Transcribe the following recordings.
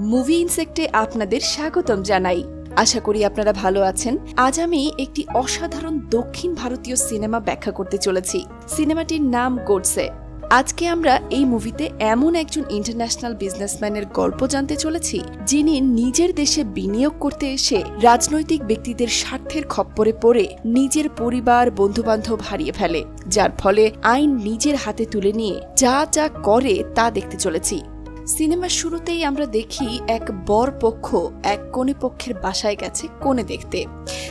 Movie ইনসেক্টে আপনাদের স্বাগতম জানাই। আশা করি আপনারা ভালো আছেন। আজ আমি একটি অসাধারণ দক্ষিণ ভারতীয় সিনেমা ব্যাখ্যা করতে চলেছি। সিনেমাটির নাম গোডসে আজকে আমরা এই মুভিতে এমন একজন ইন্টারন্যাশনাল বিজনেসম্যানের গল্প জানতে চলেছি, যিনি নিজের দেশে বিনিয়োগ করতে এসে রাজনৈতিক ব্যক্তিদের স্বার্থের খপ্পরে পড়ে নিজের পরিবার, বন্ধুবান্ধব হারিয়ে ফেলে। যার ফলে আইন নিজের হাতে তুলে নিয়ে যা যা করে তা দেখতে চলেছি। সিনেমার শুরুতেই আমরা দেখি এক বর পক্ষ এক কোণে পক্ষের বাসায় গেছে কোণে দেখতে।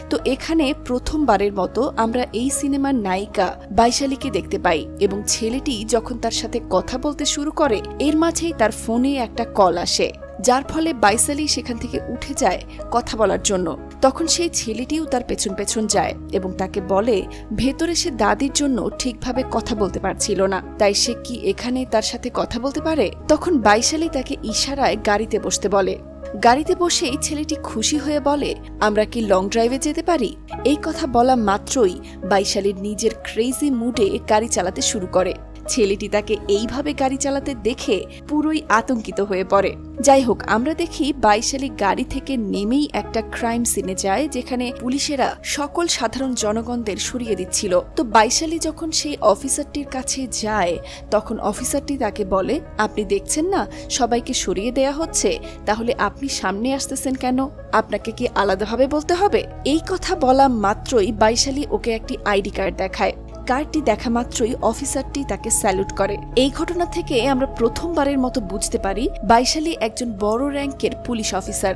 তো এখানে প্রথমবারের মতো আমরা এই সিনেমার নায়িকা বাইশালীকে দেখতে পাই এবং ছেলেটি যখন তার সাথে কথা বলতে শুরু করে, এর মাঝেই তার ফোনে একটা কল আসে। যার ফলে বাইসালি সেখান থেকে উঠে যায় কথা বলার জন্য। তখন সেই ছেলেটিও তার পেছন পেছন যায় এবং তাকে বলে, ভেতরে সে দাদির জন্য ঠিকভাবে কথা বলতে পারছিল না। তাই সে কি এখানে তার সাথে কথা বলতে পারে? তখন বাইশালি তাকে ইশারায় গাড়িতে বসতে বলে। গাড়িতে বসেই ছেলেটি খুশি হয়ে বলে, আমরা কি লং ড্রাইভে যেতে পারি? এই কথা বলা মাত্রই বাইশালীর নিজের ক্রেজি মুডে গাড়ি চালাতে শুরু করে। ছেলেটি তাকে এইভাবে গাড়ি চালাতে দেখে পুরোই আতঙ্কিত হয়ে পড়ে। যাই হোক, আমরা দেখি বাইশালী গাড়ি থেকে নেমেই একটা ক্রাইম সিনে যায় যেখানে পুলিশেরা সকল সাধারণ জনগণদের সরিয়ে দিচ্ছিল। তো বাইশালী যখন সেই অফিসারটির কাছে যায়, তখন অফিসারটি তাকে বলে, আপনি দেখছেন না? সবাইকে সরিয়ে দেয়া হচ্ছে। তাহলে আপনি সামনে আসতেছেন কেন? আপনাকে কি আলাদাভাবে বলতে হবে? এই কথা বলা মাত্রই বাইশালী ওকে একটি আইডি কার্ড দেখায়। কার্ডটি দেখা মাত্রই অফিসারটি তাকে স্যালুট করে। এই ঘটনা থেকে আমরা প্রথমবারের মতো বুঝতে পারি বাইশালী একজন বড় র্যাঙ্কের পুলিশ অফিসার।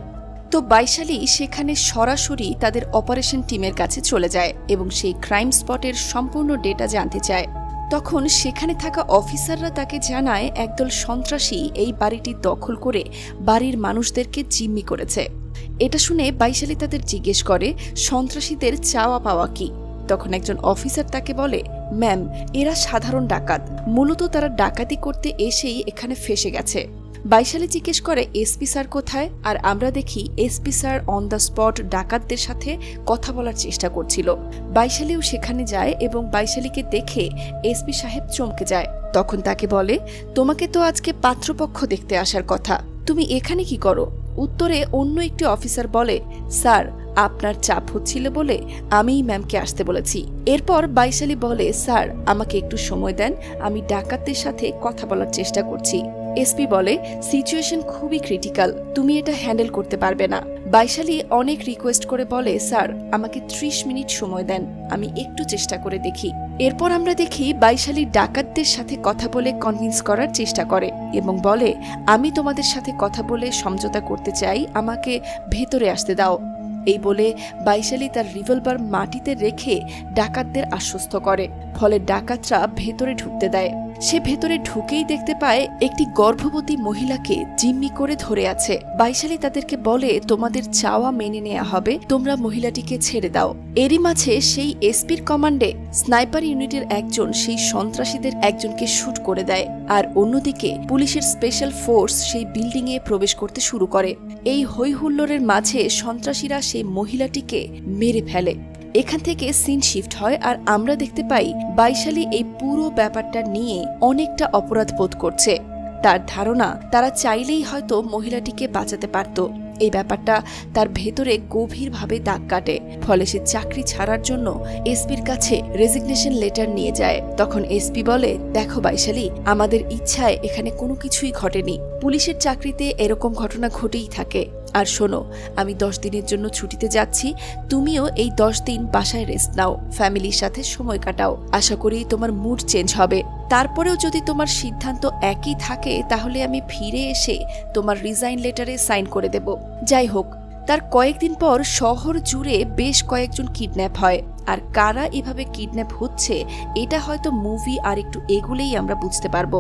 তো বাইশালী সেখানে সরাসরি তাদের অপারেশন টিমের কাছে চলে যায় এবং সেই ক্রাইম স্পটের সম্পূর্ণ ডেটা জানতে চায়। তখন সেখানে থাকা অফিসাররা তাকে জানায় একদল সন্ত্রাসী এই বাড়িটি দখল করে বাড়ির মানুষদেরকে জিম্মি করেছে। এটা শুনে বাইশালী তাদের জিজ্ঞেস করে, সন্ত্রাসীদের চাওয়া পাওয়া কি? তখন একজন অফিসার তাকে বলে, ম্যাম, এরা সাধারণ ডাকাত। মূলত তারা ডাকাতি করতে এসেই এখানে ফেসে গেছে। বাইশালী জিজ্ঞেস করে, এসপি স্যার কোথায়? আর আমরা দেখি, SP sir on the spot ডাকাতদের সাথে কথা বলার চেষ্টা করছিল। বাইশালীও সেখানে যায় এবং বাইশালীকে দেখে এসপি সাহেব চমকে যায়। তখন তাকে বলে, তোমাকে তো আজকে পাত্রপক্ষ দেখতে আসার কথা। তুমি এখানে কি করো? উত্তরে অন্য একটি অফিসার বলে, স্যার আপনার চাপ হচ্ছিল বলে আমিই ম্যামকে আসতে বলেছি। এরপর বাইশালী বলে, স্যার, আমাকে একটু সময় দেন, আমি ডাকাতদের সাথে কথা বলার চেষ্টা করছি। এসপি বলে, সিচুয়েশন খুবই ক্রিটিক্যাল, তুমি এটা হ্যান্ডেল করতে পারবে না। বাইশালী অনেক রিকোয়েস্ট করে বলে, স্যার, আমাকে ত্রিশ মিনিট সময় দেন, আমি একটু চেষ্টা করে দেখি। এরপর আমরা দেখি বাইশালী ডাকাতদের সাথে কথা বলে কনভিন্স করার চেষ্টা করে এবং বলে, আমি তোমাদের সাথে কথা বলে সমঝোতা করতে চাই, আমাকে ভেতরে আসতে দাও। এই বলে বাইশালী তার রিভলভার মাটিতে রেখে ডাকাতদের আশ্বস্ত করে, ফলে ডাকাতরা ভেতরে ঢুকতে দেয়। সে ভেতরে ঢুকেই দেখতে পায় একটি গর্ভবতী মহিলাকে জিম্মি করে ধরে আছে। বাইশালী তাদেরকে বলে, তোমাদের চাওয়া মেনে নেওয়া হবে, তোমরা মহিলাটিকে ছেড়ে দাও। এরই মাঝে সেই এসপির কমান্ডে স্নাইপার ইউনিটের একজন সেই সন্ত্রাসীদের একজনকে শুট করে দেয় আর অন্যদিকে পুলিশের স্পেশাল ফোর্স সেই বিল্ডিংয়ে প্রবেশ করতে শুরু করে। এই হৈহুল্লোরের মাঝে সন্ত্রাসীরা সেই মহিলাটিকে মেরে ফেলে। এখান থেকে সিন শিফট হয় আর আমরা দেখতে পাই বাইশালী এই পুরো ব্যাপারটা নিয়ে অনেকটা অপরাধ বোধ করছে। তার ধারণা, তারা চাইলেই হয়তো মহিলাটিকে বাঁচাতে পারত। এই ব্যাপারটা তার ভেতরে গভীরভাবে দাগ কাটে। ফলে সে চাকরি ছাড়ার জন্য এসপির কাছে রেজিগনেশন লেটার নিয়ে যায়। তখন এসপি বলে, দেখো বাইশালী আমাদের ইচ্ছায় এখানে কোনো কিছুই ঘটেনি। পুলিশের চাকরিতে এরকম ঘটনা ঘটেই থাকে। আর শোনো, আমি দশ দিনের জন্য ছুটিতে যাচ্ছি। তুমিও এই দশ দিন বাসায় রেস্ট নাও। ফ্যামিলির সাথে সময় কাটাও। আশা করি তোমার মুড চেঞ্জ হবে। তারপরেও যদি তোমার সিদ্ধান্ত একই থাকে, তাহলে আমি ফিরে এসে তোমার রিজাইন লেটারে সাইন করে দেব। যাই হোক, তার কয়েকদিন পর শহর জুড়ে বেশ কয়েকজন কিডন্যাপ হয়। আর কারা এভাবে কিডন্যাপ হচ্ছে, এটা হয়তো মুভি আর একটু এগুলেই আমরা বুঝতে পারব।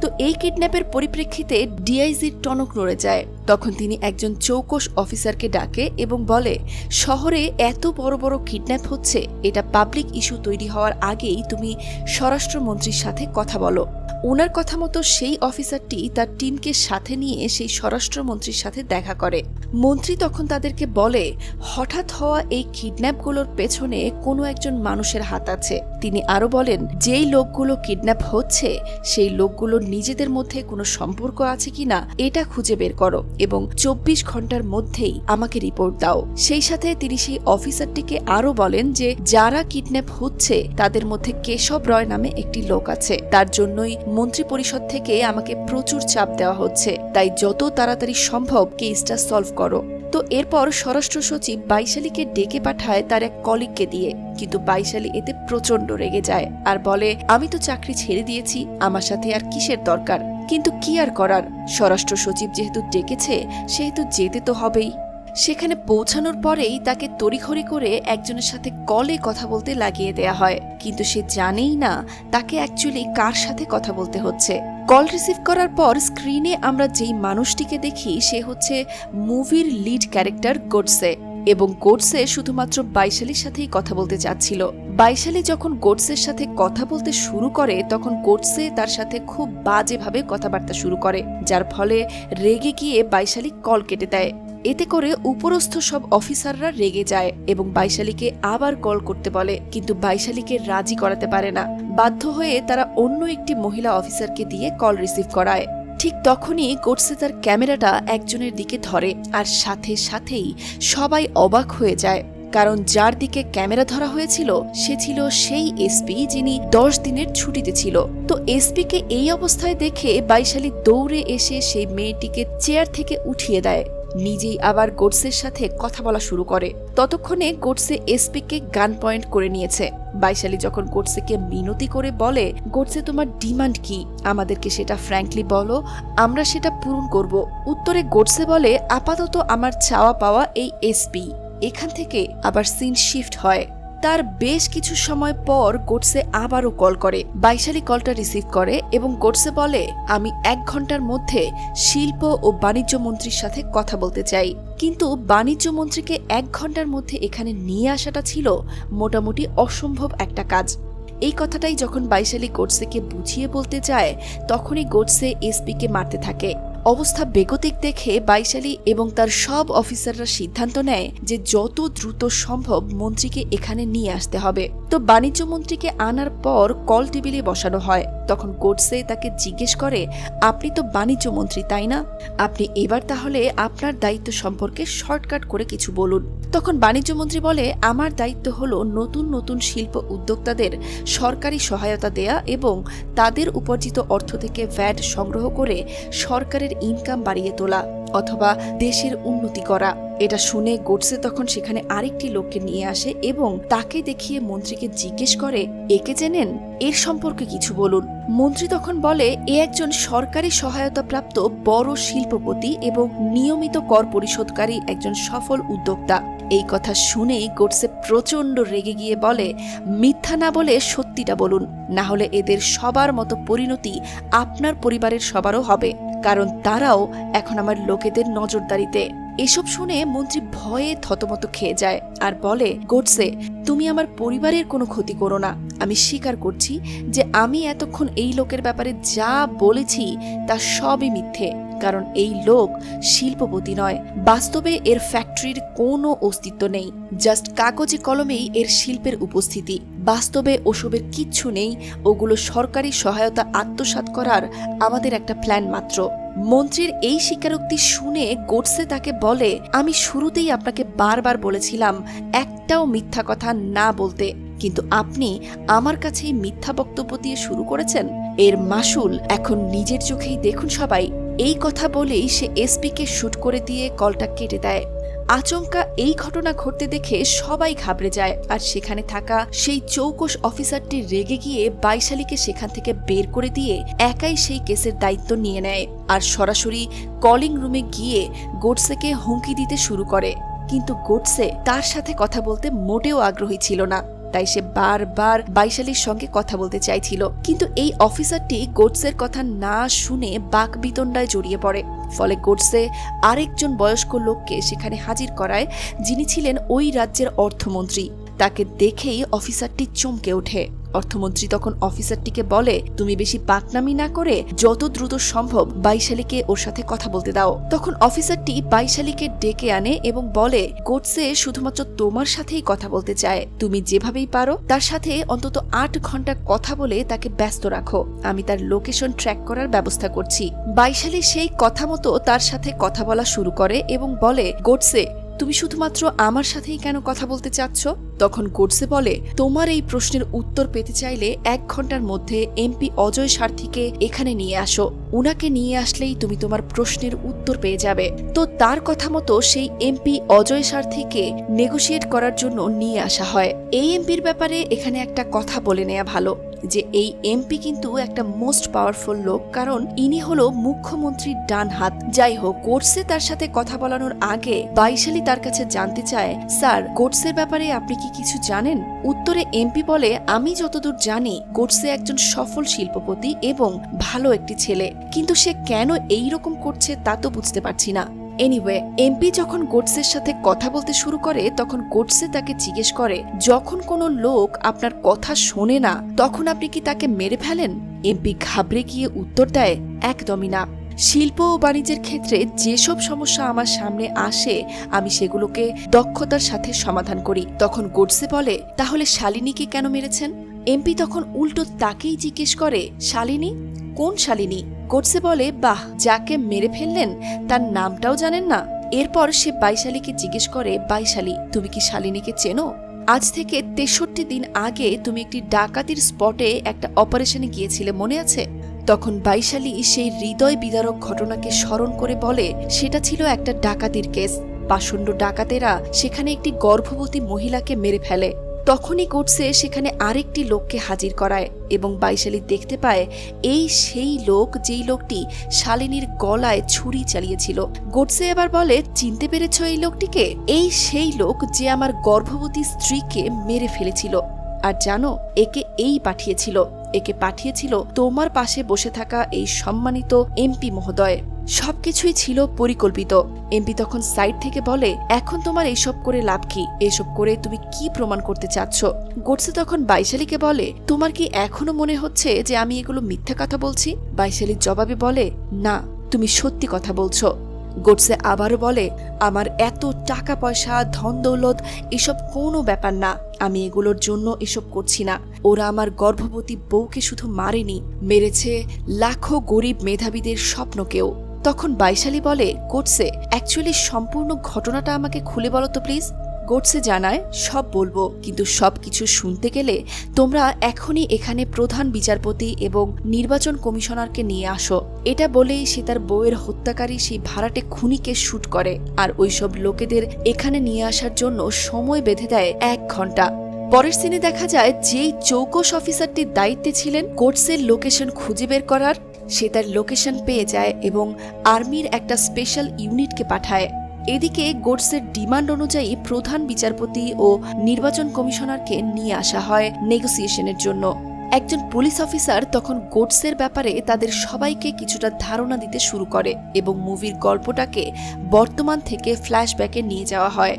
তো এই কিডন্যাপের পরিপ্রেক্ষিতে ডিআইজির টনক নড়ে যায়। তখন তিনি একজন চৌকস অফিসারকে ডাকে এবং বলে, শহরে এত বড় বড় কিডন্যাপ হচ্ছে, এটা পাবলিক ইস্যু তৈরি হওয়ার আগেই তুমি স্বরাষ্ট্রমন্ত্রীর সাথে কথা বলো। ওনার কথা মতো সেই অফিসারটি তার টিমকে সাথে নিয়ে সেই স্বরাষ্ট্রমন্ত্রীর সাথে দেখা করে। মন্ত্রী তখন তাদেরকে বলে, হঠাৎ হওয়া এই কিডন্যাপগুলোর পেছনে কোনো একজন মানুষের হাত আছে। তিনি আরও বলেন, যেই লোকগুলো কিডন্যাপ হচ্ছে, সেই লোকগুলোর নিজেদের মধ্যে কোনো সম্পর্ক আছে কিনা, এটা খুঁজে বের করো। এবং চব্বিশ ঘণ্টার মধ্যেই আমাকে রিপোর্ট দাও। সেই সাথে তিনি সেই অফিসারটিকে আরও বলেন যে, যারা কিডন্যাপ হচ্ছে, তাদের মধ্যে কেশব রয় নামে একটি লোক আছে। তার জন্যই মন্ত্রী পরিষদ থেকে আমাকে প্রচুর চাপ দেওয়া হচ্ছে। তাই যত তাড়াতাড়ি সম্ভব কেসটা সলভ করো। তো এরপর স্বরাষ্ট্র সচিব বাইশালীকে ডেকে পাঠায় তার এক কলিগকে দিয়ে। কিন্তু বাইশালী এতে প্রচণ্ড রেগে যায়। আর বলে, আমি তো চাকরি ছেড়ে দিয়েছি, আমার সাথে আর কিসের দরকার? কিন্তু কি আর করার? স্বরাষ্ট্র সচিব যেহেতু ডেকেছে, সেহেতু যেতে তো হবেই। সেখানে পৌঁছানোর পরেই তাকে তড়িঘড়ি করে একজনের সাথে কলে কথা বলতে লাগিয়ে দেয়া হয়। কিন্তু সে জানেই না তাকে অ্যাকচুয়ালি কার সাথে কথা বলতে হচ্ছে। কল রিসিভ করার পর স্ক্রিনে আমরা যেই মানুষটিকে দেখি, সে হচ্ছে মুভির লিড ক্যারেক্টার গোডসে এবং গোডসে শুধুমাত্র বাইশালির সাথেই কথা বলতে চাচ্ছিল। বাইশালি যখন গোডসের সাথে কথা বলতে শুরু করে, তখন গোডসে তার সাথে খুব বাজেভাবে কথাবার্তা শুরু করে, যার ফলে রেগে গিয়ে বাইশালী কল কেটে দেয়। এতে করে উপরস্থ সব অফিসাররা রেগে যায় এবং বাইশালীকে আবার কল করতে বলে, কিন্তু বাইশালীকে রাজি করাতে পারে না। বাধ্য হয়ে তারা অন্য একটি মহিলা অফিসারকে দিয়ে কল রিসিভ করায়। ঠিক তখনই গোডসে তার ক্যামেরাটা একজনের দিকে ধরে আর সাথে সাথেই সবাই অবাক হয়ে যায়। কারণ যার দিকে ক্যামেরা ধরা হয়েছিল, সে ছিল সেই এসপি যিনি দশ দিনের ছুটিতে ছিল। তো এসপিকে এই অবস্থায় দেখে বাইশালী দৌড়ে এসে সেই মেয়েটিকে চেয়ার থেকে উঠিয়ে দেয়। নিজেই আবার গোডসের সাথে কথা বলা শুরু করে। ততক্ষণে গোডসে এসপিকে গান পয়েন্ট করে নিয়েছে। বাইশালী যখন গোডসেকে মিনতি করে বলে, গোডসে, তোমার ডিমান্ড কি? আমাদেরকে সেটা ফ্র্যাঙ্কলি বলো, আমরা সেটা পূরণ করব। উত্তরে গোডসে বলে, আপাতত আমার চাওয়া পাওয়া এই এসপি। এখান থেকে আবার সিন শিফট হয়। তার বেশ কিছু সময় পর গোডসে আবারও কল করে। বাইশালী কলটা রিসিভ করে এবং গোডসে বলে, আমি এক ঘণ্টার মধ্যে শিল্প ও বাণিজ্য মন্ত্রীর সাথে কথা বলতে চাই। কিন্তু বাণিজ্য মন্ত্রীকে এক ঘণ্টার মধ্যে এখানে নিয়ে আসাটা ছিল মোটামুটি অসম্ভব একটা কাজ। এই কথাটাই যখন বাইশালী গোডসেকে বুঝিয়ে বলতে যায় তখনই গোডসে এসপিকে মারতে থাকে। অবস্থা বেগতিক দেখে বাইশালী এবং তার সব অফিসাররা সিদ্ধান্ত নেয় যে যত দ্রুত সম্ভব মন্ত্রীকে এখানে নিয়ে আসতে হবে। তো বাণিজ্য মন্ত্রীকে আনার পর কল টেবিলে বসানো হয়। তখন গোডসে তাকে জিজ্ঞেস করে, আপনি তো বাণিজ্য মন্ত্রী, তাই না? আপনি এবার তাহলে আপনার দায়িত্ব সম্পর্কে শর্টকাট করে কিছু বলুন। তখন বাণিজ্য মন্ত্রী বলে, আমার দায়িত্ব হলো নতুন নতুন শিল্প উদ্যোক্তাদের সরকারি সহায়তা দেয়া এবং তাদের উপার্জিত অর্থ থেকে ভ্যাট সংগ্রহ করে সরকারের ইনকাম বাড়িয়ে তোলা অথবা দেশের উন্নতি করা। এটা শুনে গোডসে তখন সেখানে আরেকটি লোককে নিয়ে আসে এবং তাকে দেখিয়ে মন্ত্রীকে জিজ্ঞেস করে একে জেনেন এর সম্পর্কে কিছু বলুন। মন্ত্রী তখন বলে, এ একজন সরকারি সহায়তা প্রাপ্ত বড় শিল্পপতি এবং নিয়মিত কর পরিশোধকারী একজন সফল উদ্যোক্তা। এই কথা শুনে গোডসে প্রচণ্ড রেগে গিয়ে বলে, মিথ্যা না বলে সত্যিটা বলুন, না হলে এদের সবার মতো পরিণতি আপনার পরিবারের সবারও হবে, কারণ তারাও এখন আমার লোকেদের নজরদারিতে। এসব শুনে মন্ত্রী ভয়ে থতমত খেয়ে যায় আর বলে, গোডসে, তুমি আমার পরিবারের কোনো ক্ষতি করো না। আমি স্বীকার করছি যে আমি এতক্ষণ এই লোকের ব্যাপারে যা বলেছি তা সবই মিথ্যে। কারণ এই লোক শিল্পপতি নয়। বাস্তবে এর ফ্যাক্টরির কোনো অস্তিত্ব নেই। জাস্ট কাগজে কলমেই এর শিল্পের উপস্থিতি। বাস্তবে ওসবের কিচ্ছু নেই। ওগুলো সরকারি সহায়তা আত্মসাৎ করার আমাদের একটা প্ল্যান মাত্র। মন্ত্রীর এই স্বীকারোক্তি শুনে গোডসে তাকে বলে, আমি শুরুতেই আপনাকে বারবার বলেছিলাম একটাও মিথ্যা কথা না বলতে। কিন্তু আপনি আমার কাছে মিথ্যা বক্তব্য দিয়ে শুরু করেছেন? এর মাসুল এখন নিজের চোখেই দেখুন সবাই। এই কথা বলেই সে এসপিকে শুট করে দিয়ে কলটা কেটে দেয়। আচমকা এই ঘটনা ঘটতে দেখে সবাই ঘাবড়ে যায় আর সেখানে থাকা সেই চৌকস অফিসারটি রেগে গিয়ে বাইশালীকে সেখান থেকে বের করে দিয়ে একাই সেই কেসের দায়িত্ব নিয়ে নেয় আর সরাসরি কলিং রুমে গিয়ে গোডসেকে হুমকি দিতে শুরু করে। কিন্তু গোডসে তার সাথে কথা বলতে মোটেও আগ্রহী ছিল না। তাই সে বারবার বাইশালির সঙ্গে কথা বলতে চাইছিল। কিন্তু এই অফিসারটি গোডসের কথা না শুনে বাক বিতণ্ডায় জড়িয়ে পড়ে। ফলে গোডসে আরেকজন বয়স্ক লোককে সেখানে হাজির করায়, যিনি ছিলেন ওই রাজ্যের অর্থমন্ত্রী। তাকে দেখেই অফিসারটি চমকে ওঠে। অর্থমন্ত্রী তখন অফিসারটিকে বলে, তুমি বেশি পাকনামি না করে যত দ্রুত সম্ভব বাইশালীকে ওর সাথে কথা বলতে দাও। তখন অফিসারটি বাইশালীকে ডেকে আনে এবং বলে, গোডসে শুধুমাত্র তোমার সাথেই কথা বলতে চায়। তুমি যেভাবেই পারো, তার সাথে অন্তত আট ঘণ্টা কথা বলে তাকে ব্যস্ত রাখো। আমি তার লোকেশন ট্র্যাক করার ব্যবস্থা করছি। বাইশালী সেই কথা মতো তার সাথে কথা বলা শুরু করে এবং বলে, গোডসে তুমি শুধুমাত্র আমার সাথেই কেন কথা বলতে চাচ্ছ? তখন গোডসে বলে, তোমার এই প্রশ্নের উত্তর পেতে চাইলে এক ঘণ্টার মধ্যে এমপি অজয় সার্থীকে এখানে নিয়ে আসো। উনাকে নিয়ে আসলেই তুমি তোমার প্রশ্নের উত্তর পেয়ে যাবে। তো তার কথা মতো সেই এমপি অজয় সার্থীকে নেগোশিয়েট করার জন্য নিয়ে আসা হয়। এই এমপির ব্যাপারে এখানে একটা কথা বলে নেওয়া ভালো। যে এই এমপি কিন্তু একটা মোস্ট পাওয়ারফুল লোক, কারণ ইনি হলো মুখ্যমন্ত্রীর ডান হাত। যাই হোক, কোর্সে তার সাথে কথা বলানোর আগে বাইশালী তার কাছে জানতে চায়, স্যার, কোর্সের ব্যাপারে আপনি কি কিছু জানেন? উত্তরে এমপি বলে, আমি যতদূর জানি, কোর্সে একজন সফল শিল্পপতি এবং ভালো একটি ছেলে। কিন্তু সে কেন এই রকম করছে তা তো বুঝতে পারছি না। এনিওয়ে এমপি যখন গোটসের সাথে কথা বলতে শুরু করে, তখন গোটসে তাকে জিজ্ঞেস করে, যখন কোনো লোক আপনার কথা শোনে না, তখন আপনি কি তাকে মেরে ফেলেন? এমপি ঘাবড়ে গিয়ে উত্তর দেয়, একদমই না। শিল্প ও বাণিজ্যের ক্ষেত্রে যেসব সমস্যা আমার সামনে আসে, আমি সেগুলোকে দক্ষতার সাথে সমাধান করি। তখন গোডসে বলে, তাহলে শালিনীকে কেন মেরেছেন? এমপি তখন উল্টো তাকেই জিজ্ঞেস করে, শালিনী? কোন শালিনী? গোডসে বলে, বাহ, যাকে মেরে ফেললেন, তার নামটাও জানেন না। এরপর সে বাইশালীকে জিজ্ঞেস করে, বাইশালী, তুমি কি শালিনীকে চেনো? আজ থেকে তেষট্টি দিন আগে তুমি একটি ডাকাতির স্পটে একটা অপারেশনে গিয়েছিলে, মনে আছে? তখন বাইশালী সেই হৃদয় বিদারক ঘটনাকে স্মরণ করে বলে, সেটা ছিল একটা ডাকাতির কেস। পাষণ্ড ডাকাতেরা সেখানে একটি গর্ভবতী মহিলাকে মেরে ফেলে। তখনই গোডসে সেখানে আরেকটি লোককে হাজির করায় এবং বাইশালী দেখতে পায়, এই সেই লোক যেই লোকটি শালিনীর গলায় ছুরি চালিয়েছিল। গোডসে এবার বলে, চিনতে পেরেছ এই লোকটিকে? এই সেই লোক যে আমার গর্ভবতী স্ত্রীকে মেরে ফেলেছিল। আর জানো, একে এই পাঠিয়েছিল। একে পাঠিয়েছিল তোমার পাশে বসে থাকা এই সম্মানিত এমপি মহোদয়। সবকিছুই ছিল পরিকল্পিত। এমপি তখন সাইড থেকে বলে, এখন তোমার এইসব করে লাভ কি? এসব করে তুমি কি প্রমাণ করতে চাচ্ছ? গোডসে তখন বাইশালীকে বলে, তোমার কি এখনও মনে হচ্ছে যে আমি এগুলো মিথ্যা কথা বলছি? বাইশালীর জবাবে বলে, না, তুমি সত্যি কথা বলছো। গোডসে আবারও বলে, আমার এত টাকা পয়সা, ধন দৌলত, এসব কোনো ব্যাপার না। আমি এগুলোর জন্য এসব করছি না। ওরা আমার গর্ভবতী বউকে শুধু মারেনি, মেরেছে লাখো গরিব মেধাবীদের স্বপ্নকেও। তখন বাইশালী বলে, গোডসে অ্যাকচুয়ালি সম্পূর্ণ ঘটনাটা আমাকে খুলে বলো তো প্লিজ গোডসে জানায়, সব বলব, কিন্তু সব কিছু শুনতে গেলে তোমরা এখনই এখানে প্রধান বিচারপতি এবং নির্বাচন কমিশনারকে নিয়ে আসো। এটা বলেই সে তার বউয়ের হত্যাকারী সেই ভাড়াটে খুনিকে শ্যুট করে। আর ওইসব লোকেদের এখানে নিয়ে আসার জন্য সময় বেঁধে দেয় এক ঘণ্টা। পরের সিনে দেখা যায়, যেই চৌকস অফিসারটির দায়িত্বে ছিলেন কোর্টসের লোকেশন খুঁজে বের করার সে তার লোকেশন পেয়ে যায় এবং আর্মির একটা স্পেশাল ইউনিটকে পাঠায়। এদিকে গোডসের ডিমান্ড অনুযায়ী প্রধান বিচারপতি ও নির্বাচন কমিশনারকে নিয়ে আসা হয় নেগোসিয়েশনের জন্য। একজন পুলিশ অফিসার তখন গোডসের ব্যাপারে তাদের সবাইকে কিছুটা ধারণা দিতে শুরু করে এবং মুভির গল্পটাকে বর্তমান থেকে ফ্ল্যাশব্যাকে নিয়ে যাওয়া হয়।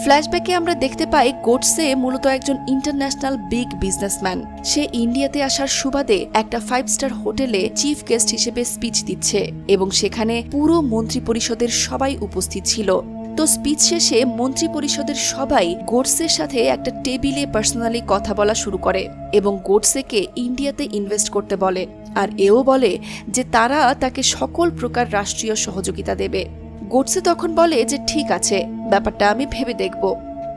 ফ্ল্যাশব্যাকে আমরা দেখতে পাই গোডসে মূলত একজন ইন্টারন্যাশনাল বিগ বিজনেসম্যান সে ইন্ডিয়াতে আসার সুবাদে একটা ফাইভ স্টার হোটেলে চিফ গেস্ট হিসেবে স্পিচ দিচ্ছে এবং সেখানে পুরো মন্ত্রী পরিষদের সবাই উপস্থিত ছিল। তো স্পিচ শেষে মন্ত্রী পরিষদের সবাই গোডসের সাথে একটা টেবিলে পার্সোনালি কথা বলা শুরু করে এবং গোডসেকে ইন্ডিয়াতে ইনভেস্ট করতে বলে। আর এও বলে যে তারা তাকে সকল প্রকার রাষ্ট্রীয় সহযোগিতা দেবে। গোডসে তখন বলে যে ঠিক আছে ব্যাপারটা আমি ভেবে দেখব।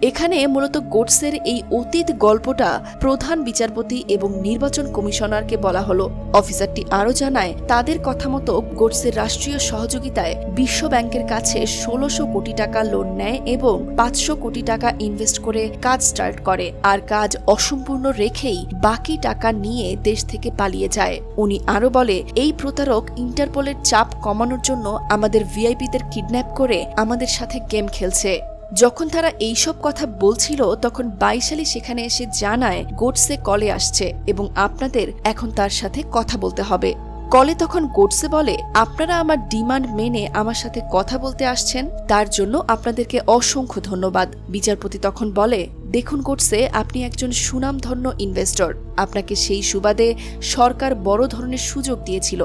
এখানে মূলত গোডসের এই অতীত গল্পটা প্রধান বিচারপতি এবং নির্বাচন কমিশনারকে বলা হলো। অফিসারটি আরও জানায়, তাদের কথা মতো গোডসের রাষ্ট্রীয় সহযোগিতায় বিশ্ব ব্যাংকের কাছে ষোলোশো কোটি টাকা লোন নেয় এবং পাঁচশো কোটি টাকা ইনভেস্ট করে কাজ স্টার্ট করে আর কাজ অসম্পূর্ণ রেখেই বাকি টাকা নিয়ে দেশ থেকে পালিয়ে যায়। উনি আরও বলে, এই প্রতারক ইন্টারপোলের চাপ কমানোর জন্য আমাদের ভিআইপিদের কিডন্যাপ করে আমাদের সাথে গেম খেলছে। যখন তারা এইসব কথা বলছিল, তখন বাইশালী সেখানে এসে জানায়, গোডসে কলে আসছে এবং আপনাদের এখন তার সাথে কথা বলতে হবে। কলে তখন গোডসে বলে, আপনারা আমার ডিমান্ড মেনে আমার সাথে কথা বলতে আসছেন, তার জন্য আপনাদেরকে অসংখ্য ধন্যবাদ। বিচারপতি তখন বলে দেখুন করছে আপনি একজন সুনামধন্য ইনভেস্টর। আপনাকে সেই সুবাদে সরকার বড় ধরনের সুযোগ দিয়েছিল।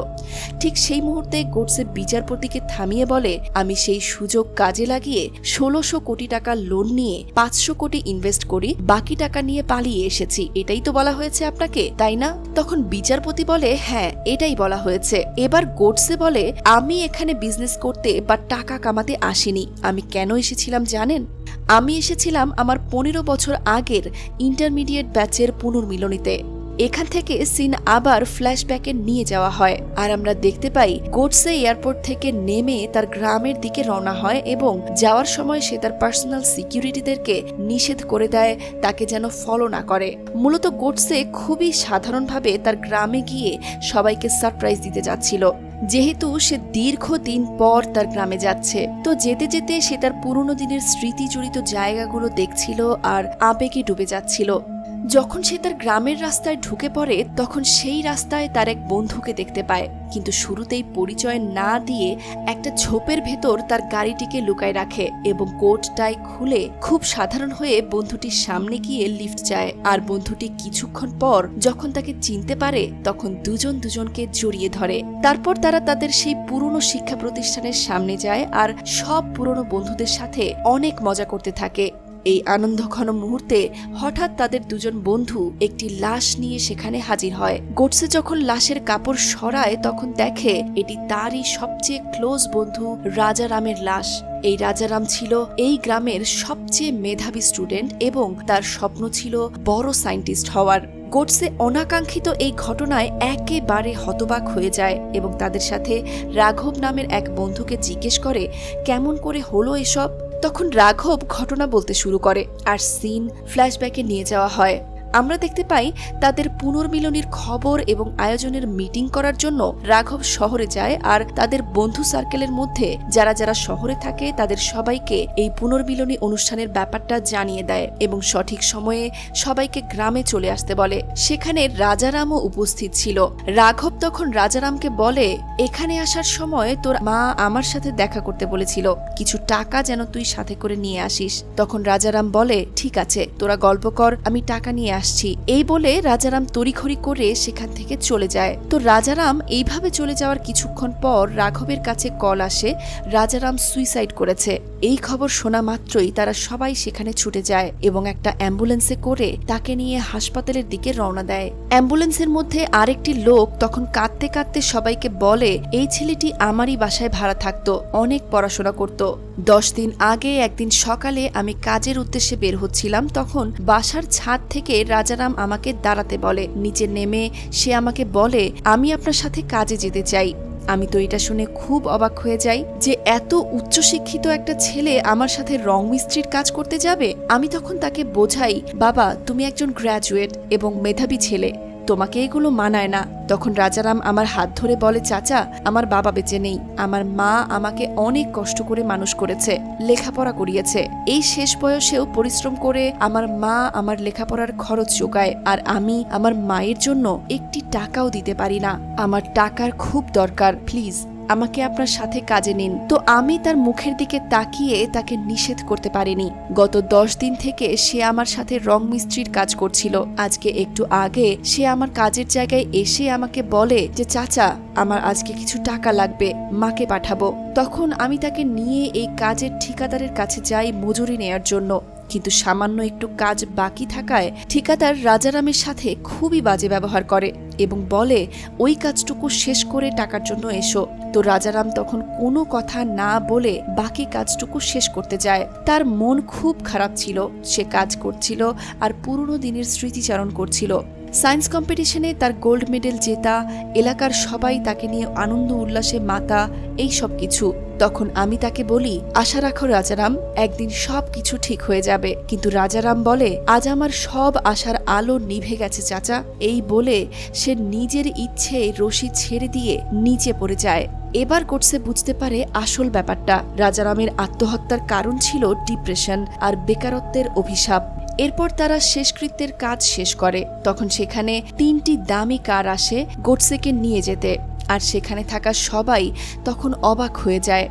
ঠিক সেই মুহূর্তে গোডসে বিচারপতিকে থামিয়ে বলে, আমি সেই সুযোগ কাজে লাগিয়ে ষোলোশো কোটি টাকা লোন নিয়ে পাঁচশো কোটি ইনভেস্ট করি, বাকি টাকা নিয়ে পালিয়ে এসেছি। এটাই তো বলা হয়েছে আপনাকে, তাই না? তখন বিচারপতি বলে হ্যাঁ এটাই বলা হয়েছে। এবার গোডসে বলে, আমি এখানে বিজনেস করতে বা টাকা কামাতে আসিনি। আমি কেন এসেছিলাম জানেন? আমি এসেছিলাম আমার পনেরো বছর আগের ইন্টারমিডিয়েট ব্যাচের পুনর্মিলনীতে। এখান থেকে সিন আবার ফ্ল্যাশব্যাকে নিয়ে যাওয়া হয়। আর আমরা দেখতে পাই গোডসে এয়ারপোর্ট থেকে নেমে তার গ্রামের দিকে রওনা হয় এবং যাওয়ার সময় সে তার পার্সোনাল সিকিউরিটিদেরকে নিষেধ করে দেয়, তাকে যেন ফলো না করে। মূলত গোডসে খুবই সাধারণভাবে তার গ্রামে গিয়ে সবাইকে সারপ্রাইজ দিতে যাচ্ছিল। যেহেতু সে দীর্ঘদিন পর তার গ্রামে যাচ্ছে, তো যেতে যেতে সে তার পুরনো দিনের স্মৃতি জড়িত জায়গাগুলো দেখছিল আর আবেগে ডুবে যাচ্ছিল। যখন সে তার গ্রামের রাস্তায় ঢুকে পড়ে, তখন সেই রাস্তায় তার এক বন্ধুকে দেখতে পায়। কিন্তু শুরুতেই পরিচয় না দিয়ে একটা ঝোপের ভেতর তার গাড়িটিকে লুকায় রাখে এবং কোট টাই খুলে খুব সাধারণ হয়ে বন্ধুটির সামনে গিয়ে লিফট যায় আর বন্ধুটি কিছুক্ষণ পর যখন তাকে চিনতে পারে, তখন দুজন দুজনকে জড়িয়ে ধরে। তারপর তারা তাদের সেই পুরনো শিক্ষা প্রতিষ্ঠানের সামনে যায় আর সব পুরনো বন্ধুদের সাথে অনেক মজা করতে থাকে। এই আনন্দঘন মুহূর্তে হঠাৎ তাদের দুজন বন্ধু একটি লাশ নিয়ে সেখানে হাজির হয়। গোটসে যখন লাশের কাপড় সরায়, তখন দেখে এটি তারই সবচেয়ে ক্লোজ বন্ধু রাজারামের লাশ। এই রাজারাম ছিল এই গ্রামের সবচেয়ে মেধাবী স্টুডেন্ট এবং তার স্বপ্ন ছিল বড় সায়েন্টিস্ট হওয়ার। গোটসে অনাকাঙ্ক্ষিত এই ঘটনায় একেবারে হতবাক হয়ে যায় এবং তাদের সাথে রাঘব নামের এক বন্ধুকে জিজ্ঞেস করে, কেমন করে হলো এসব? তখন রাঘব ঘটনা বলতে শুরু করে আর সিন ফ্ল্যাশব্যাকে নিয়ে যাওয়া হয়। আমরা দেখতে পাই তাদের পুনর্মিলনীর খবর এবং আয়োজনের মিটিং করার জন্য রাঘব শহরে যায় আর তাদের বন্ধু সার্কেলের মধ্যে যারা যারা শহরে থাকে তাদের সবাইকে এই পুনর্মিলনী অনুষ্ঠানের ব্যাপারটা জানিয়ে দেয় এবং সঠিক সময়ে সবাইকে গ্রামে চলে আসতে বলে। সেখানে রাজারামও উপস্থিত ছিল। রাঘব তখন রাজারামকে বলে, এখানে আসার সময় তোর মা আমার সাথে দেখা করতে বলেছিল। কিছু টাকা যেন তুই সাথে করে নিয়ে আসিস। তখন রাজারাম বলে, ঠিক আছে, তোরা গল্প কর, আমি টাকা নিয়ে আসছি। এই বলে রাজারাম তড়িঘড়ি করে সেখান থেকে চলে যায়। তো রাজারাম এইভাবে চলে যাওয়ার কিছুক্ষণ পর রাঘবের কাছে কল আসে, রাজারাম সুইসাইড করেছে। এই খবর শোনা মাত্রই তারা সবাই সেখানে ছুটে যায় এবং একটা অ্যাম্বুলেন্সে করে তাকে নিয়ে হাসপাতালের দিকে রওনা দেয়। অ্যাম্বুলেন্সের মধ্যে আরেকটি লোক তখন কাঁদতে কাঁদতে সবাইকে বলে, এই ছেলেটি আমারই বাসায় ভাড়া থাকতো, অনেক পড়াশোনা করত। দশ দিন আগে একদিন সকালে আমি কাজের উদ্দেশ্যে বের হচ্ছিলাম, তখন বাসার ছাদ থেকে রাজারাম আমাকে দাঁড়াতে বলে, নিচে নেমে সে আমাকে বলে, আমি আপনার সাথে কাজে যেতে চাই। আমি তো এটা শুনে খুব অবাক হয়ে যাই যে এত উচ্চশিক্ষিত একটা ছেলে আমার সাথে রং মিস্ত্রির কাজ করতে যাবে? আমি তখন তাকে বোঝাই, বাবা, তুমি একজন গ্র্যাজুয়েট এবং মেধাবী ছেলে। তোমাকে এগুলো মানায় না। তখন রাজারাম আমার হাত ধরে বলে, চাচা, আমার বাবা বেঁচে নেই। আমার মা আমাকে অনেক কষ্ট করে মানুষ করেছে, লেখাপড়া করিয়েছে। এই শেষ বয়সেও পরিশ্রম করে আমার মা আমার লেখাপড়ার খরচ যোগায় আর আমি আমার মায়ের জন্য একটি টাকাও দিতে পারি না। আমার টাকার খুব দরকার, প্লিজ। আমাকে আপনার সাথে কাজে নিন। তো আমি তার মুখের দিকে তাকিয়ে তাকে নিষেধ করতে পারিনি। গত দশ দিন থেকে সে আমার সাথে রং মিস্ত্রির কাজ করছিল। আজকে একটু আগে সে আমার কাজের জায়গায় এসে আমাকে বলে যে, চাচা, আমার আজকে কিছু টাকা লাগবে, মাকে পাঠাবো। তখন আমি তাকে নিয়ে এই কাজের ঠিকাদারের কাছে যাই মজুরি নেয়ার জন্য। কিন্তু সামান্য একটু কাজ বাকি থাকায় ঠিকাদার রাজারামের সাথে খুবই বাজে ব্যবহার করে এবং বলে, ওই কাজটুকু শেষ করে টাকার জন্য এসো। তো রাজারাম তখন কোনো কথা না বলে বাকি কাজটুকু শেষ করতে যায়। তার মন খুব খারাপ ছিল। সে কাজ করছিল আর পুরনো দিনের স্মৃতিচারণ করছিল। সায়েন্স কম্পিটিশনে তার গোল্ড মেডেল জেতা এলাকার সবাই তাকে নিয়ে আনন্দ, উল্লাসে মাতা, এই সব কিছু। তখন আমি তাকে বলি, আশা রাখো রাজারাম, একদিন সব কিছু ঠিক হয়ে যাবে। কিন্তু রাজারাম বলে, আজ আমার সব আশার আলো নিভে গেছে, চাচা। এই বলে সে নিজের ইচ্ছে রশি ছেড়ে দিয়ে নিচে পড়ে যায়। এবার কোটসে বুঝতে পারে আসল ব্যাপারটা। রাজারামের আত্মহত্যার কারণ ছিল ডিপ্রেশন আর বেকারত্বের অভিশাপ। এরপর তারা শেষকৃত্যের কাজ শেষ করে। তখন সেখানে তিনটি দামি কার আসে গোডসেকে নিয়ে যেতে। আর সেখানে থাকা সবাই তখন অবাক হয়ে যায়।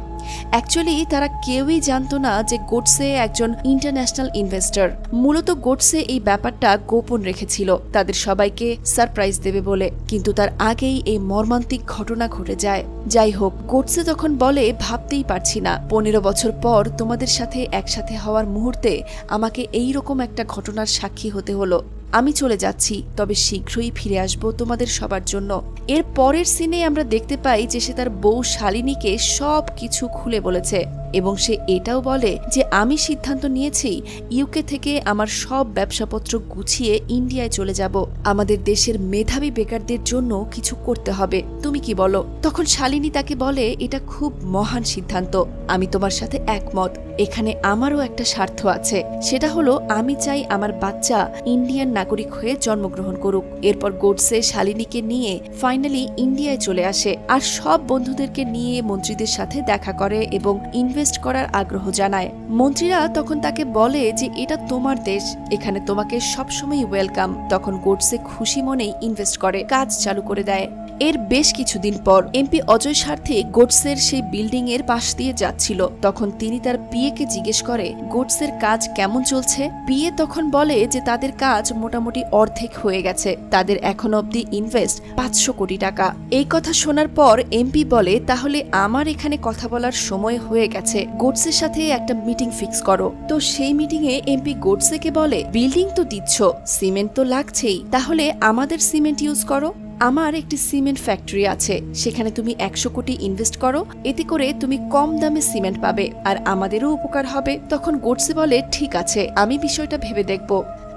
অ্যাকচুয়ালি তারা কেউই জানতো না যে গোডসে একজন ইন্টারন্যাশনাল ইনভেস্টর মূলত গোডসে এই ব্যাপারটা গোপন রেখেছিল। তাদের সবাইকে সারপ্রাইজ দেবে বলে। কিন্তু তার আগেই এই মর্মান্তিক ঘটনা ঘটে যায়। যাই হোক গোডসে তখন বলে, ভাবতেই পারছি না। পনেরো বছর পর তোমাদের সাথে একসাথে হওয়ার মুহূর্তে আমাকে এই রকম একটা ঘটনার সাক্ষী হতে হলো। আমি চলে যাচ্ছি, তবে শীঘ্রই ফিরে আসব তোমাদের সবার জন্য। এর পরের সিনে আমরা দেখতে পাই যে সে তার বউ শালিনীকে সব কিছু খুলে বলেছে। এবং সে এটাও বলে যে আমি সিদ্ধান্ত নিয়েছি ইউকে থেকে আমার সব ব্যবসাপত্র গুছিয়ে ইন্ডিয়ায় চলে যাব। আমাদের দেশের মেধাবী বেকারদের জন্য কিছু করতে হবে। তুমি কি বলো? তখন শালিনী তাকে বলে, এটা খুব মহান সিদ্ধান্ত। আমি তোমার সাথে একমত। এখানে আমারও একটা স্বার্থ আছে। সেটা হলো, আমি চাই আমার বাচ্চা ইন্ডিয়ান নাগরিক হয়ে জন্মগ্রহণ করুক। এরপর গোডসে শালিনীকে নিয়ে ফাইনালি ইন্ডিয়ায় চলে আসে। আর সব বন্ধুদেরকে নিয়ে মন্ত্রীদের সাথে দেখা করে এবং ইনভেস্ট করার আগ্রহ জানায়। মন্ত্রীরা তখন তাকে বলে যে, এটা তোমার দেশ, এখানে তোমাকে সবসময় ওয়েলকাম তখন গোডসে খুশি মনেই ইনভেস্ট করে, কাজ চালু করে দেয়। এর বেশ কিছুদিন পর এমপি অজয় স্বার্থে গোডসের সেই বিল্ডিং এর পাশ দিয়ে যাচ্ছিল। তখন তিনি তার পিএকে জিজ্ঞেস করে, গোডসের কাজ কেমন চলছে? পিএ তখন বলে যে, তাদের কাজ মোটামুটি অর্ধেক হয়ে গেছে। তাদের এখন অবধি ইনভেস্ট পাঁচশো কোটি টাকা। এই কথা শোনার পর এমপি বলে, তাহলে আমার এখানে কথা বলার সময় হয়ে গেছে। গোডসের সাথে একটা মিটিং ফিক্স করো। তো সেই মিটিং এ এমপি গোডসেকে বলে, বিল্ডিং তো দিচ্ছ, সিমেন্ট তো লাগছেই। তাহলে আমাদের সিমেন্ট ইউজ করো। আমার একটি সিমেন্ট ফ্যাক্টরি আছে, সেখানে তুমি একশো কোটি ইনভেস্ট করো, এতে করে তুমি কম দামে সিমেন্ট পাবে, আর আমাদেরও উপকার হবে। তখন গোডসে বলে, ঠিক আছে, আমি বিষয়টা ভেবে দেখব।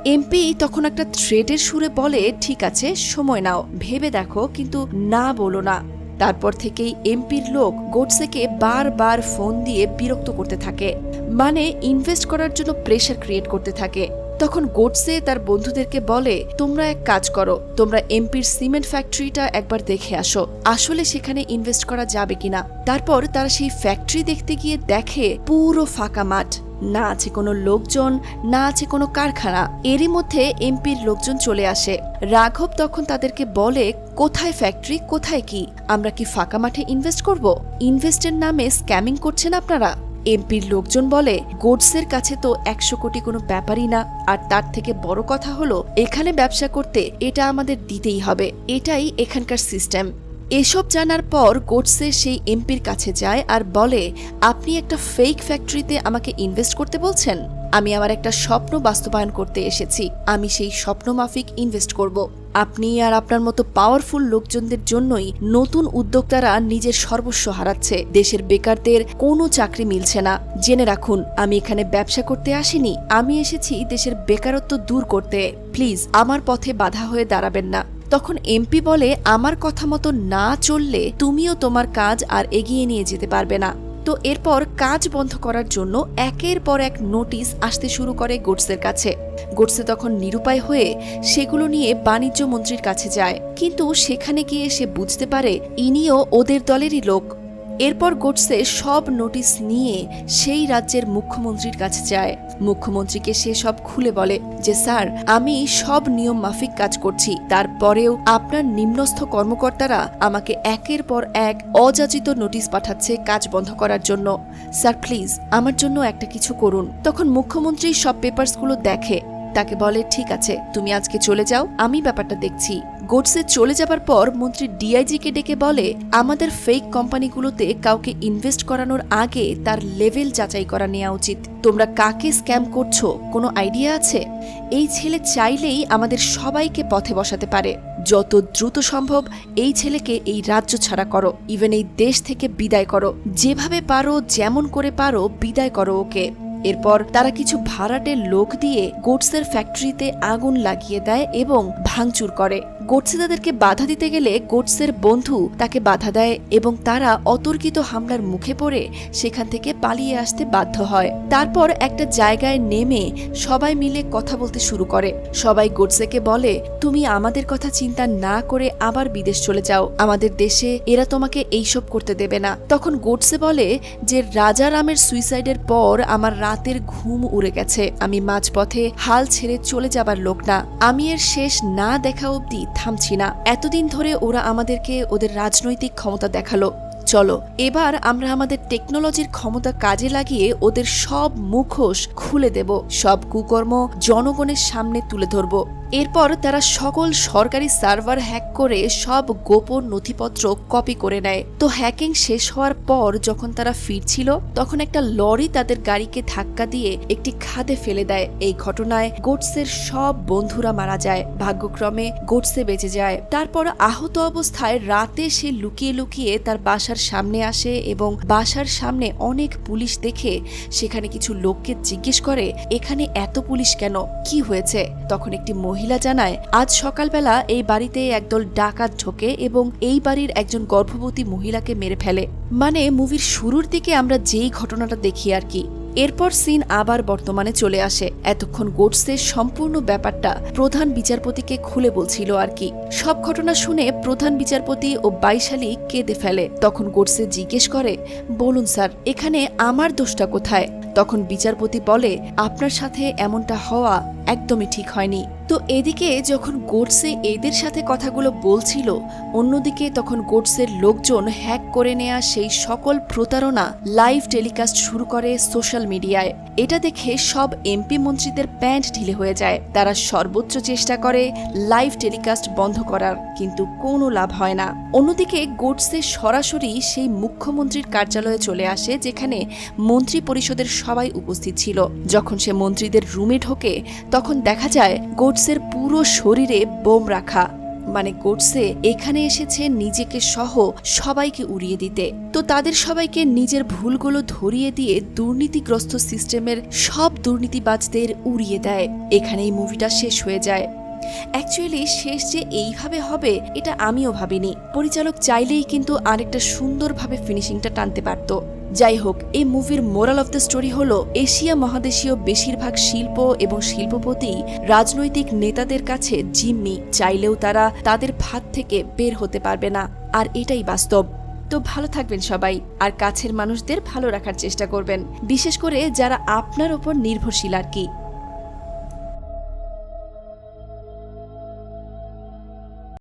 এমপি তখন একটা থ্রেডের সুরে বলে, ঠিক আছে, সময় নাও, ভেবে দেখো, কিন্তু না বলো না। তারপর থেকেই এমপির লোক গোডসেকে বারবার ফোন দিয়ে বিরক্ত করতে থাকে মানে ইনভেস্ট করার জন্য প্রেশার ক্রিয়েট করতে থাকে। তখন গোডসে তার বন্ধুদেরকে বলে, তোমরা এক কাজ করো, তোমরা এমপির সিমেন্ট ফ্যাক্টরিটা একবার দেখে আসো, আসলে সেখানে ইনভেস্ট করা যাবে কিনা? তারপর তারা সেই ফ্যাক্টরি দেখতে গিয়ে দেখে, পুরো ফাঁকা মাঠ। না আছে কোনো লোকজন, না আছে কোনো কারখানা। এরই মধ্যে এমপির লোকজন চলে আসে। রাঘব তখন তাদেরকে বলে, কোথায় ফ্যাক্টরি, কোথায় কি? আমরা কি ফাঁকা মাঠে ইনভেস্ট করব? ইনভেস্টের নামে স্ক্যামিং করছেন আপনারা? এমপির লোকজন বলে, গোডসের কাছে তো একশো কোটি কোনো ব্যাপারই না। আর তার থেকে বড় কথা হলো, এখানে ব্যবসা করতে এটা আমাদের দিতেই হবে। এটাই এখানকার সিস্টেম। এসব জানার পর গোডসে সেই এমপির কাছে যায় আর বলে, আপনি একটা ফেক ফ্যাক্টরিতে আমাকে ইনভেস্ট করতে বলছেন? আমি আমার একটা স্বপ্ন বাস্তবায়ন করতে এসেছি। আমি সেই স্বপ্ন মাফিক ইনভেস্ট করব। আপনি আর আপনার মতো পাওয়ারফুল লোকজনদের জন্যই নতুন উদ্যোক্তারা নিজের সর্বস্ব হারাচ্ছে। দেশের বেকারদের কোনো চাকরি মিলছে না। জেনে রাখুন, আমি এখানে ব্যবসা করতে আসিনি। আমি এসেছি দেশের বেকারত্ব দূর করতে। প্লিজ, আমার পথে বাধা হয়ে দাঁড়াবেন না। তখন এমপি বলে, আমার কথা মতো না চললে তুমিও তোমার কাজ আর এগিয়ে নিয়ে যেতে পারবে না। তো এরপর কাজ বন্ধ করার জন্য একের পর এক নোটিশ আসতে শুরু করে গোডসের কাছে। গোডসে তখন নিরুপায় হয়ে সেগুলো নিয়ে বাণিজ্য মন্ত্রীর কাছে যায়। কিন্তু সেখানে গিয়ে সে বুঝতে পারে ইনিও ওদের দলেরই লোক। এরপর গোডসে সব নোটিশ নিয়ে সেই রাজ্যের মুখ্যমন্ত্রীর কাছে যায়। মুখ্যমন্ত্রীকে সে সব খুলে বলে যে, স্যার, আমি সব নিয়ম মাফিক কাজ করছি। তারপরেও আপনার নিম্নস্থ কর্মকর্তারা আমাকে একের পর এক অযাচিত নোটিশ পাঠাচ্ছে কাজ বন্ধ করার জন্য। স্যার, প্লিজ, আমার জন্য একটা কিছু করুন। তখন মুখ্যমন্ত্রী সব পেপারসগুলো দেখে। তাকে বলে, ঠিক আছে, তুমি আজকে চলে যাও, আমি ব্যাপারটা দেখছি। গোডসে চলে যাবার পর মন্ত্রী ডিআইজিকে ডেকে বলে, আমাদের ফেক কোম্পানিগুলোতে কাউকে ইনভেস্ট করানোর আগে তার লেভেল যাচাই করা নেওয়া উচিত। তোমরা কাকে স্ক্যাম করছ, কোনো আইডিয়া আছে? এই ছেলে চাইলেই আমাদের সবাইকে পথে বসাতে পারে। যত দ্রুত সম্ভব এই ছেলেকে এই রাজ্য ছাড়া করো ইভেন এই দেশ থেকে বিদায় করো। যেভাবে পারো, যেমন করে পারো, বিদায় করো ওকে। এরপর তারা কিছু ভাড়াটের লোক দিয়ে গোটসের ফ্যাক্টরিতে আগুন লাগিয়ে দেয় এবং ভাঙচুর করে। গোটসে তাদেরকে বাধা দিতে গেলে গোটসের বন্ধু তাকে বাধা দেয় এবং তারা অতর্কিত হামলার মুখে পড়ে সেখান থেকে পালিয়ে আসতে বাধ্য হয়। তারপর একটা জায়গায় নেমে সবাই মিলে কথা বলতে শুরু করে। সবাই গোটসেকে বলে, তুমি আমাদের কথা চিন্তা না করে আবার বিদেশ চলে যাও। আমাদের দেশে এরা তোমাকে এইসব করতে দেবে না। তখন গোটসে বলে যে, রাজারামের সুইসাইডের পর আমার রাতের ঘুম উড়ে গেছে। আমি মাঝপথে হাল ছেড়ে চলে যাবার লোক না। আমি এর শেষ না দেখা অবধি থামছি না। এতদিন ধরে ওরা আমাদেরকে ওদের রাজনৈতিক ক্ষমতা দেখাল। চলো, এবার আমরা আমাদের টেকনোলজির ক্ষমতা কাজে লাগিয়ে ওদের সব মুখোশ খুলে দেব। সব কুকর্ম জনগণের সামনে তুলে ধরব। এরপর তারা সকল সরকারি সার্ভার হ্যাক করে সব গোপন নথিপত্র কপি করে নেয়। তো হ্যাকিং শেষ হওয়ার পর যখন তারা ফিরছিল, তখন একটা লরি তাদের গাড়িকে ধাক্কা দিয়ে একটি খাদে ফেলে দেয়। এই ঘটনায় গোটসের সব বন্ধুরা মারা যায়। ভাগ্যক্রমে গোটসে বেঁচে যায়। তারপর আহত অবস্থায় রাতে সে লুকিয়ে লুকিয়ে তার বাসার সামনে আসে এবং বাসার সামনে অনেক পুলিশ দেখে সেখানে কিছু লোককে জিজ্ঞেস করে, এখানে এত পুলিশ কেন? কি হয়েছে? তখন একটি মহিলা জানায়, আজ সকালবেলা এই বাড়িতে একদল ডাকাত ঢোকে এবং এই বাড়ির একজন গর্ভবতী মহিলাকে মেরে ফেলে। মানে মুভির শুরুর দিকে আমরা যেই ঘটনাটা দেখি আর কি। এরপর সিন আবার বর্তমানে চলে আসে। এতক্ষণ গোডসের সম্পূর্ণ ব্যাপারটা প্রধান বিচারপতিকে খুলে বলছিল আর কি। সব ঘটনা শুনে প্রধান বিচারপতি ও বাইশালী কেঁদে ফেলে। তখন গোডসে জিজ্ঞেস করে, বলুন স্যার, এখানে আমার দোষটা কোথায়? তখন বিচারপতি বলে, আপনার সাথে এমনটা হওয়া একদমই ঠিক হয়নি। তো এদিকে যখন গোডসে এদের সাথে কথাগুলো বলছিল, অন্যদিকে তখন গোডসের লোকজন হ্যাক করে নেয়া সেই সকল প্রতারণা লাইভ টেলিকাস্ট শুরু করে সোশ্যাল মিডিয়ায়। এটা দেখে সব এমপি মন্ত্রীদের প্যান্ট ঢিলে হয়ে যায়। তারা সর্বোচ্চ চেষ্টা করে লাইভ টেলিকাস্ট বন্ধ করার, কিন্তু কোনো লাভ হয় না। অন্যদিকে গোডসে সরাসরি সেই মুখ্যমন্ত্রীর কার্যালয়ে চলে আসে, যেখানে মন্ত্রী পরিষদের সবাই উপস্থিত ছিল। যখন সে মন্ত্রীদের রুমে ঢোকে, তখন দেখা যায় গোডসের পুরো শরীরে বোম রাখা মানে গোডসে এখানে এসেছে নিজেকে সহ সবাইকে উড়িয়ে দিতে। তো তাদের সবাইকে নিজের ভুলগুলো ধরিয়ে দিয়ে দুর্নীতিগ্রস্ত সিস্টেমের সব দুর্নীতিবাজদের উড়িয়ে দেয়। এখানেই মুভিটা শেষ হয়ে যায়। অ্যাকচুয়ালি শেষ যে এইভাবে হবে, এটা আমিও ভাবিনি। পরিচালক চাইলেই কিন্তু আরেকটা সুন্দরভাবে ফিনিশিংটা টানতে পারত। যাই হোক, এই মুভির মোরাল অফ দ্য স্টোরি হল, এশিয়া মহাদেশীয় বেশিরভাগ শিল্প এবং শিল্পপতি রাজনৈতিক নেতাদের কাছে জিম্মি, চাইলেও তারা তাদের ভাত থেকে বের হতে পারবে না। আর এটাই বাস্তব। তো ভালো থাকবেন সবাই, আর কাছের মানুষদের ভালো রাখার চেষ্টা করবেন। বিশেষ করে যারা আপনার ওপর নির্ভরশীল আর কি।